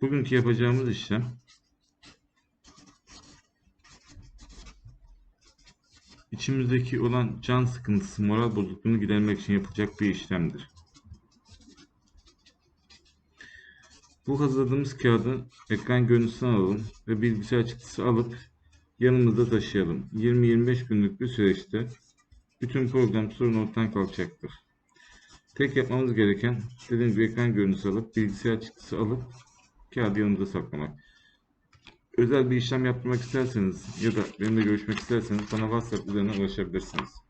Bugünkü yapacağımız işlem içimizdeki olan can sıkıntısı, moral bozukluğunu gidermek için yapılacak bir işlemdir. Bu hazırladığımız kağıdı ekran görüntüsünü alalım ve bilgisayar çıktısı alıp yanımızda taşıyalım. 20-25 günlük bir süreçte bütün program sorun ortadan kalkacaktır. Tek yapmamız gereken dediğim gibi ekran görüntüsü alıp bilgisayar çıktısı alıp kağıdı yanımıza saklamak. Özel bir işlem yaptırmak isterseniz ya da benimle görüşmek isterseniz bana WhatsApp üzerinden ulaşabilirsiniz.